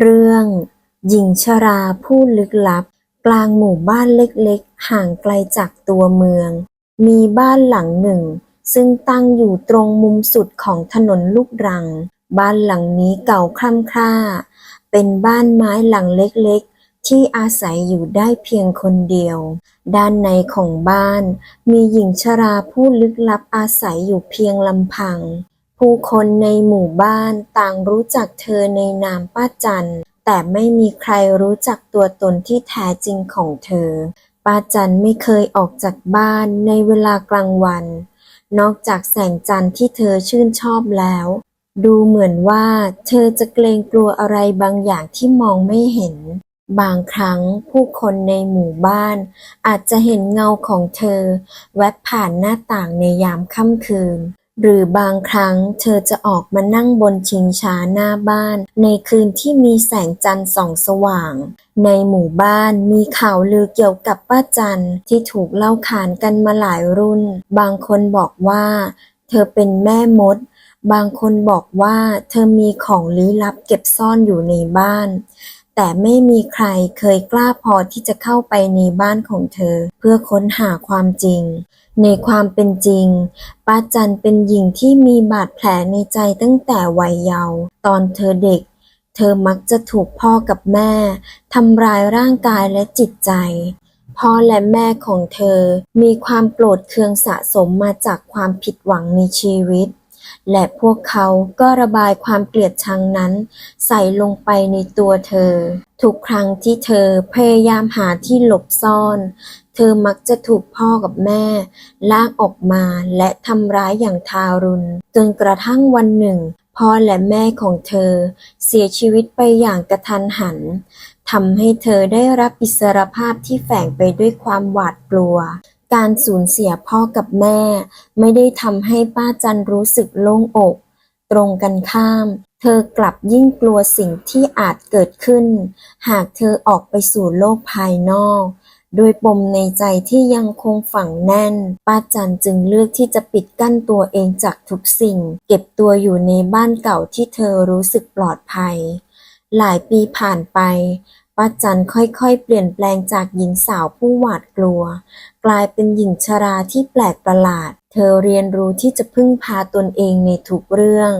เรื่องหญิงชราผู้ลึกลับ กลางหมู่บ้านเล็กๆ ห่างไกลจากตัวเมือง มีบ้านหลังหนึ่ง ซึ่งตั้งอยู่ตรงมุมสุดของถนนลูกรัง บ้านหลังนี้เก่าคร่ำคร่า เป็นบ้านไม้หลังเล็กๆ ที่อาศัยอยู่ได้เพียงคนเดียว ด้านในของบ้าน มีหญิงชราผู้ลึกลับอาศัยอยู่เพียงลำพัง ผู้คนในหมู่บ้านต่างรู้จักเธอในนามป้าจัน แต่ไม่มีใครรู้จักตัวตนที่แท้จริงของเธอ ป้าจันไม่เคยออกจากบ้านในเวลากลางวัน นอกจากแสงจันทร์ที่เธอชื่นชอบแล้ว ดูเหมือนว่าเธอจะเกรงกลัวอะไรบางอย่างที่มองไม่เห็นบางครั้งผู้คนในหมู่บ้าน อาจจะเห็นเงาของเธอ แวบผ่านหน้าต่างในยามค่ำคืน หรือบางครั้งเธอจะออกมานั่งบนชิงช้าหน้าบ้าน ในคืนที่มีแสงจันทร์ส่องสว่าง ในหมู่บ้านมีข่าวลือเกี่ยวกับป้าจันที่ถูกเล่าขานกันมาหลายรุ่น บางคนบอกว่า เธอเป็นแม่มด บางคนบอกว่าเธอมีของลี้ลับเก็บซ่อนอยู่ในบ้านแต่ไม่มีใครเคยกล้าพอที่จะเข้าไปในบ้านของเธอ เพื่อค้นหาความจริง ในความเป็นจริง ป้าจันเป็นหญิงที่มีบาดแผลในใจตั้งแต่วัยเยาว์ตอนเธอเด็ก เธอมักจะถูกพ่อกับแม่ทำร้ายร่างกายและจิตใจ พ่อและแม่ของเธอมีความโกรธเคืองสะสมมาจากความผิดหวังในชีวิต และพวกเขาก็ระบายความเกลียดชังนั้น ใส่ลงไปในตัวเธอ ทุกครั้งที่เธอพยายามหาที่หลบซ่อน เธอมักจะถูกพ่อกับแม่ ลากออกมาและทำร้ายอย่างทารุณ จนกระทั่งวันหนึ่ง พ่อและแม่ของเธอ เสียชีวิตไปอย่างกระทันหันทำให้เธอได้รับอิสรภาพที่แฝงไปด้วยความหวาดกลัว การสูญเสียพ่อกับแม่ ไม่ได้ทำให้ป้าจันรู้สึกโล่งอก ตรงกันข้าม เธอกลับยิ่งกลัวสิ่งที่อาจเกิดขึ้น หากเธอออกไปสู่โลกภายนอกโดยปมในใจที่ยังคงฝังแน่น ป้าจันจึงเลือกที่จะปิดกั้นตัวเองจากทุกสิ่ง เก็บตัวอยู่ในบ้านเก่าที่เธอรู้สึกปลอดภัย หลายปีผ่านไป ป้าจันค่อยๆ เปลี่ยนแปลงจากหญิงสาวผู้หวาดกลัว กลายเป็นหญิงชราที่แปลกประหลาด เธอเรียนรู้ที่จะพึ่งพาตนเองในทุกเรื่อง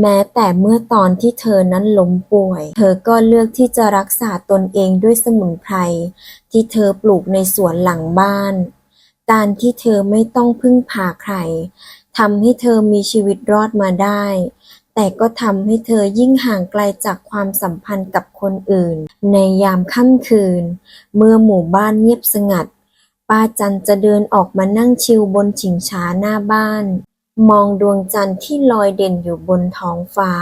แม้แต่เมื่อตอนที่เธอนั้นล้มป่วย เธอก็เลือกที่จะรักษาตนเองด้วยสมุนไพรที่เธอปลูกในสวนหลังบ้าน การที่เธอไม่ต้องพึ่งพาใครทำให้เธอมีชีวิตรอดมาได้ แต่ก็ทำให้เธอยิ่งห่างไกลจากความสัมพันธ์กับคนอื่น ในยามค่ำคืน เมื่อหมู่บ้านเงียบสงัด ป้าจันจะเดินออกมานั่งชิลบนชิงช้าหน้าบ้าน มองดวงจันทร์ที่ลอยเด่นอยู่บนท้องฟ้า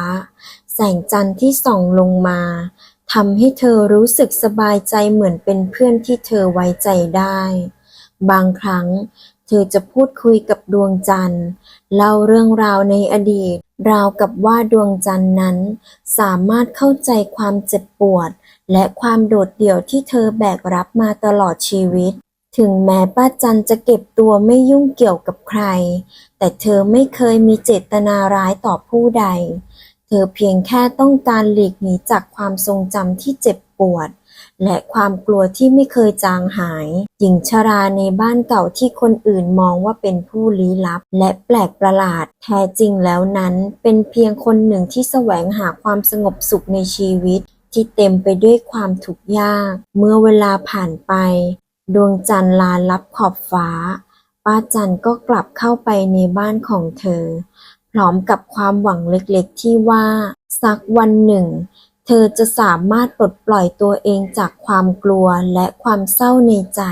แสงจันทร์ที่ส่องลงมาทำให้เธอรู้สึกสบายใจเหมือนเป็นเพื่อนที่เธอไว้ใจได้ บางครั้ง เธอจะพูดคุยกับดวงจันทร์ เล่าเรื่องราวในอดีต ราวกับว่าดวงจันทร์นั้น สามารถเข้าใจความเจ็บปวด และความโดดเดี่ยวที่เธอแบกรับมาตลอดชีวิต ถึงแม้ป้าจันจะเก็บตัวไม่ยุ่งเกี่ยวกับใคร แต่เธอไม่เคยมีเจตนาร้ายต่อผู้ใด เธอเพียงแค่ต้องการหลีกหนีจากความทรงจำที่เจ็บ ปวด และความกลัวที่ไม่เคยจางหาย หญิงชราในบ้านเก่าที่คนอื่นมองว่าเป็นผู้ลี้ลับ และแปลกประหลาด แท้จริงแล้วนั้น เป็นเพียงคนหนึ่งที่แสวงหาความสงบสุขในชีวิต ที่เต็มไปด้วยความทุกข์ยาก เมื่อเวลาผ่านไป ดวงจันทร์ลาลับขอบฟ้า ป้าจันก็กลับเข้าไปในบ้านของเธอ พร้อมกับความหวังเล็กๆที่ว่าสักวันหนึ่ง เธอจะสามารถปลดปล่อยตัวเองจากความกลัวและความเศร้าในใจ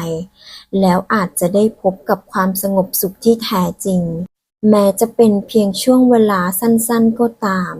แล้วอาจจะได้พบกับความสงบสุขที่แท้จริง แม้จะเป็นเพียงช่วงเวลาสั้นๆก็ตาม